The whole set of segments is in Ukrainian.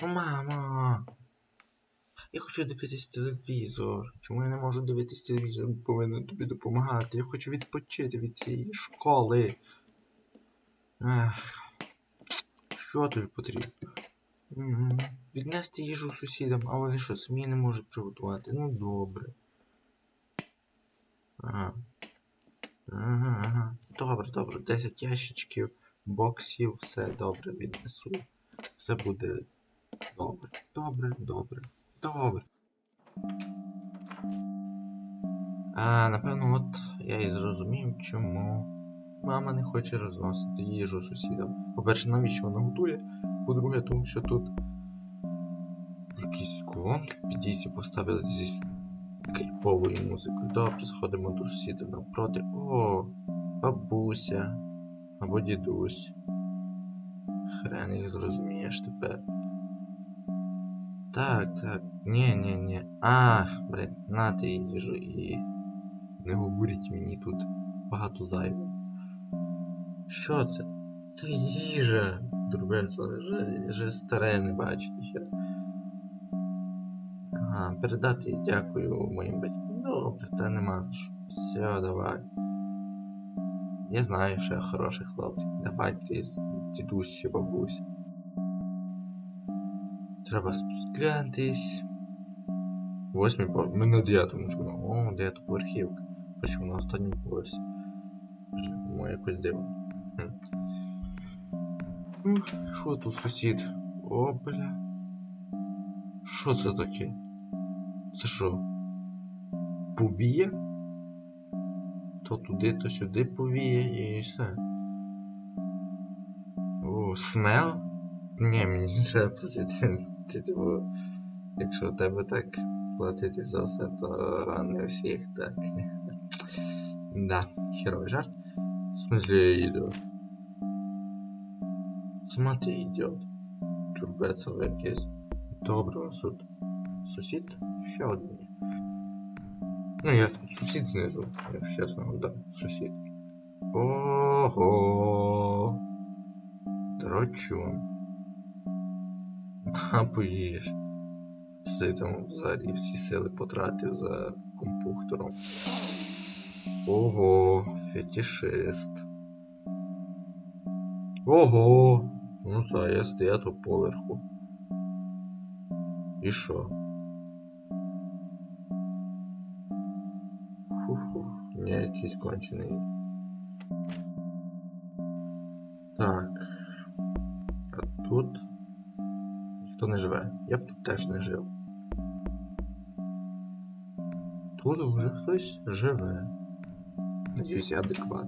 Мама. Я хочу дивитись телевізор. Чому я не можу дивитись телевізор? Повинен тобі допомагати. Я хочу відпочити від цієї школи. Ех. Що тобі потрібно? Віднести їжу сусідам, а вони що, самі не можуть приготувати? Ну добре. Ага. Ага, ага. Добре, добре. 10 ящичків, боксів, все добре віднесу. Все буде добре. Добре, добре. Добре. А, напевно, от я і зрозумів, чому мама не хоче розносити їжу сусідам. По-перше, навіщо вона готує? По-друге, тому що тут якісь колонки в під'їзді поставили зі кліповою музикою. Добре, сходимо до сусідів навпроти. О, бабуся або дідусь. Хрен їх зрозумієш тепер. Так, так. Ні. Ах, блін, нате їжу і. Не говоріть мені тут багато зайве. Що це? Це їжа. Дурбецо, вже, вже старе не бачить ще. Ага, передати дякую моїм батькам. Добре, та нема за що. Все, давай. Я знаю, що я хороший хлопчик. Давай ти дідусь чи бабуся. Треба спускатись. Восьмий поверх. Ми на дев'ятому чому. О, дев'ята поверхівка. Причому на останньому поверсі. Mo якось дивно. Що тут сусід? О, бля. Що це таке? Це що? Повіє? То туди, то сюди повіє і все. О, смел? Ні, мені не треба платити. Ти, типу, якщо у тебе так платити за все, то не у всіх так. Да, херовий жарт. В смысле я ідіот? Сама ти ідіот. Турбецов якийсь. Добре, у нас тут сусід ще один. Ну, як сусід знизу, якщо чесно, да, сусід. Ого. Дрочун. Поїж. Ти там взагалі всі сили потратив за компухтором. Ого, фетишист. Ого! Ну так, я дев'ятого поверху. І що? Фу-фу, не якийсь кончений. Живе. Я б тут теж не жив. Тут вже хтось живе. Надіюсь, я адекват.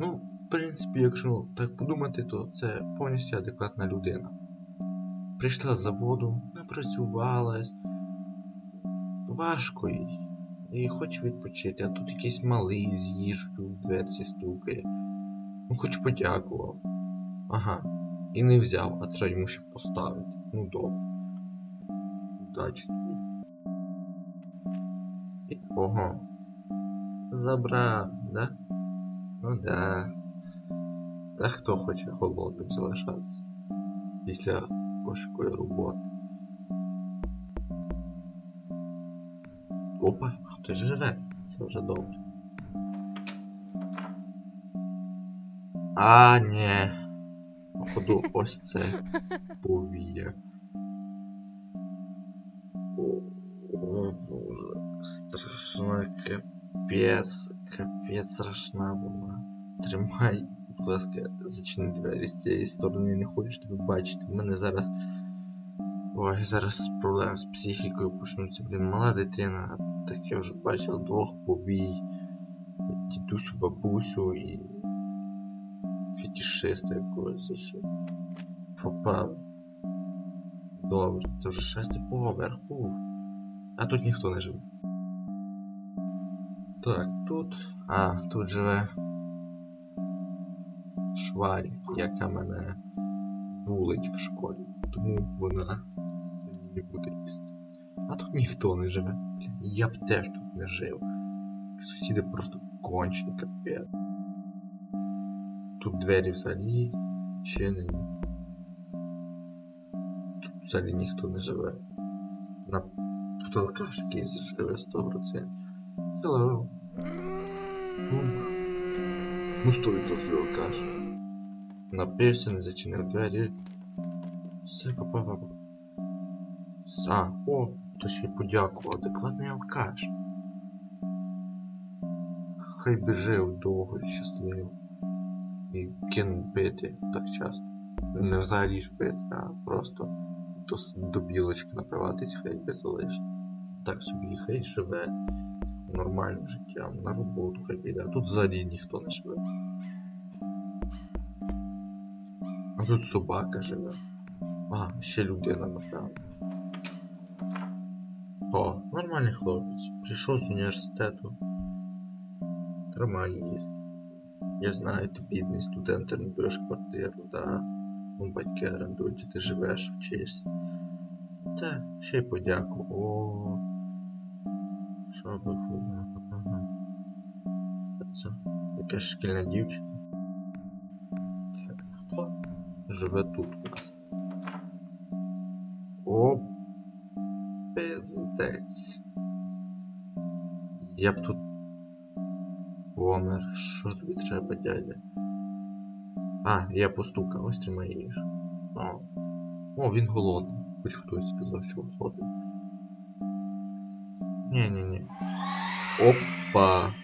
Ну, в принципі, якщо так подумати, то це повністю адекватна людина. Прийшла з заводу, напрацювалась. Важко їй. І хоче відпочити, а тут якийсь малий з їжкою в дверці стукає. Ну, хоч подякував. Ага. І не взяв, а треба йому ще поставити. Ну добре. Удачі тобі. І- Ого. Забрав, да? Ну да. Та хто хоче голодним залишатися після важкої роботи. Опа, хтось живе. Це вже добре. А, ні. Походу, ось це повія. О, о боже, страшна капець, капець страшна вона. Тримай, будь ласка, зачини двері з цієї сторони, не хочу тебе бачити. У мене зараз. Ой, зараз проблеми з психікою почнуться, блін, мала дитина, так я вже бачив двох повій. Дідусю, бабусю і фетішиста якогось ще. Попав. Добре, це вже шестий поверх. Ух. А тут ніхто не живе. Так, тут. А, тут живе. Шваль, яка мене булить в школі. Тому вона не буде їсти. А тут ніхто не живе. Я б теж тут не жив. Сусіди просто кончені, капець. Тут двері взагалі чинені. взагалі ніхто не живе. На тут алкаш якийсь живе 100%. Hello. Ну, 100% алкаш. Напився, не зачинив двері. Все, папа. А, о, то ще й подякував. Адекватний алкаш. Хай би жив довго щасливо. І кинув пити так часто. Не взагалі ж пити, а просто до, до білочки напиватись, хай би залишить. Так собі хай живе нормальним життям, на роботу хай піде, а тут взагалі ніхто не живе. А тут собака живе. А, ще людина, напевно. О, нормальний хлопець. Прийшов з університету. Тримай їсть. Я знаю, ти бідний студент, ти не береш квартиру, да. Батьки орендують, ти живеш, вчишся. Та, ще й подяку. О. Що би хуйня. Ага. А Це якась шкільна дівчина. Так, хто живе тут у нас? О, пиздець. Я б тут помер. Що тобі треба, дядя? А, я постукав, ось тримай їж. О. О, він голодний. Хоч хтось сказав, що голодний. Ні-ні-ні. Опа.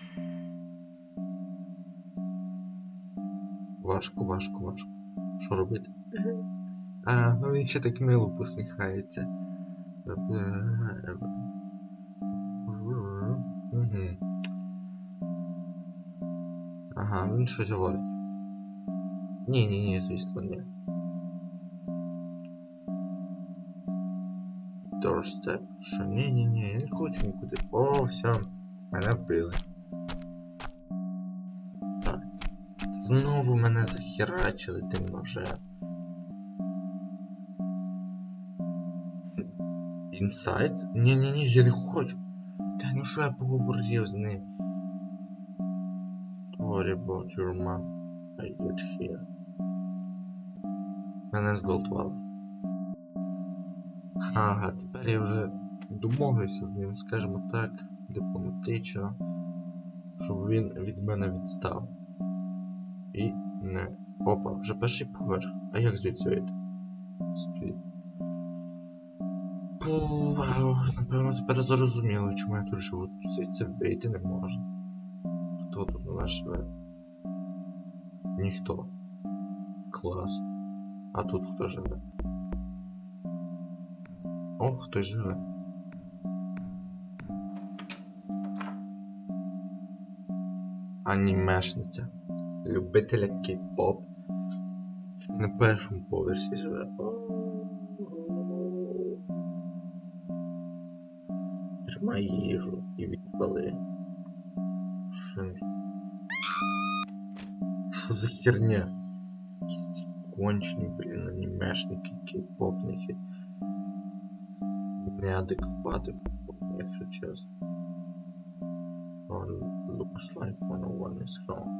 Важко, важко, важко. Що робити? А, ну він ще так мило посміхається. Угу. Ага, він щось говорить. Ні, ні, ні, звісно, ні. Doorstep. Що? Ні, ні, ні, я не хочу нікуди. О, все, мене вбили. Так. Знову мене захерачили тим ножем. Інсайд? Ні, ні, ні, я не хочу. Та ну що я поговорив з ним? Worry about your mom. I get here. Мене зґвалтували. Ага, тепер я вже домовився з ним, скажімо так, дипломатично, щоб він від мене відстав. І не. Опа, вже перший поверх. А як звідси вийти? Спід. Пу, вау, напевно, тепер зрозуміло, чому я тут живу. Звідси вийти не можна. Хто тут у нас живе? Ніхто. Клас. А тут хто живе? О, хтось живе. Анімешниця. Любителя кей-поп. На першому поверсі живе. Тримай їжу і відпали. Що за херня? Якісь кончені, блін, анімешники, кей-попники. Неадеквати, якщо чесно. On looks like one is wrong.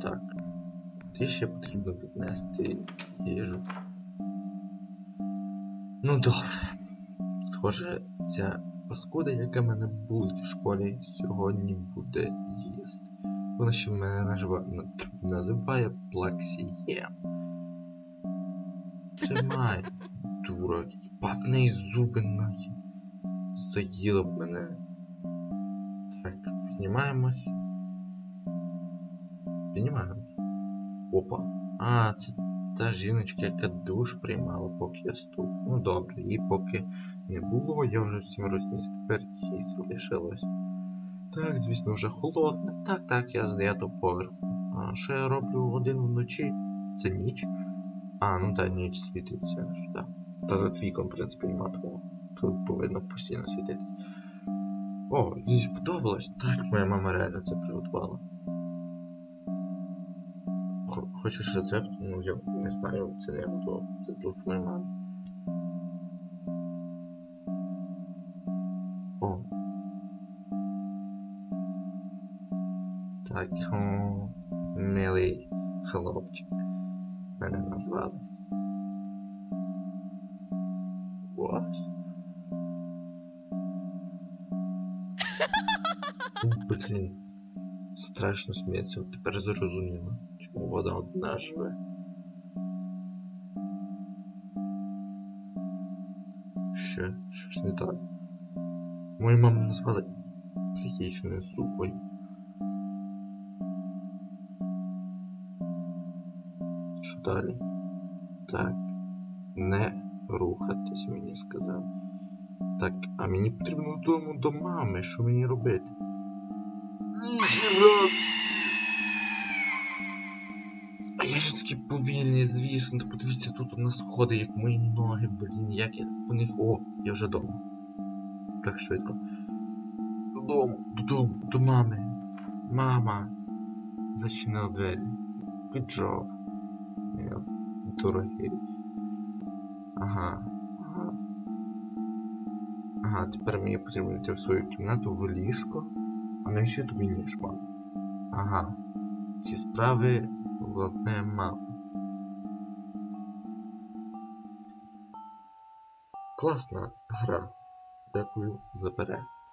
Так. Ти ще потрібно віднести їжу. Ну добре. Схоже, ця паскуда, яка мене булить в школі, сьогодні буде їсти. Вона ще мене нажива... називає Плаксієм. Тримай, дура, впав в неї зуби нахід. Заїла б мене. Так, піднімаємось. Піднімаємось. Опа. А, це та жіночка, яка душ приймала, поки я стук. Ну добре, її поки не було, я вже всім розніс. Тепер їй залишилось. Так, звісно, вже холодне. Так, так, я з 9 поверху. А що я роблю один вночі? Це ніч. А, ну так, ніч світиться так. Та за твіком, в принципі, нема. Тут повинно постійно світити. О, їй сподобалось. Так, моя мама реально це приготувала. Хо- Хочеш рецепт? Ну, я не знаю, це не я готував. Це телефонуй мамі. О. Так, о, милий хлопчик. Мене назвали. Клас. Блін. Страшно сміється, от тепер зрозуміло, Чому вона одна живе. Що? Що ж не так? Мою маму назвали психічною сукою. Що далі? Так. Не рухатись, мені сказав. Так, а мені потрібно додому до мами. Що мені робити? Ніхіра! Ж такий повільний, звісно. Подивіться, тут у нас сходи, як мої ноги, блін, як я по них. О, я вже вдома. Так швидко. Додому, додому, до мами. Мама. Зачинила двері. Good job. Е, Дорогий. Ага. Ага. Ага, тепер мені потрібно йти в свою кімнату в ліжко. А навіщо тобі ніж, мам? Ага. Ці справи владне мама. Класна гра. Дякую за перегляд.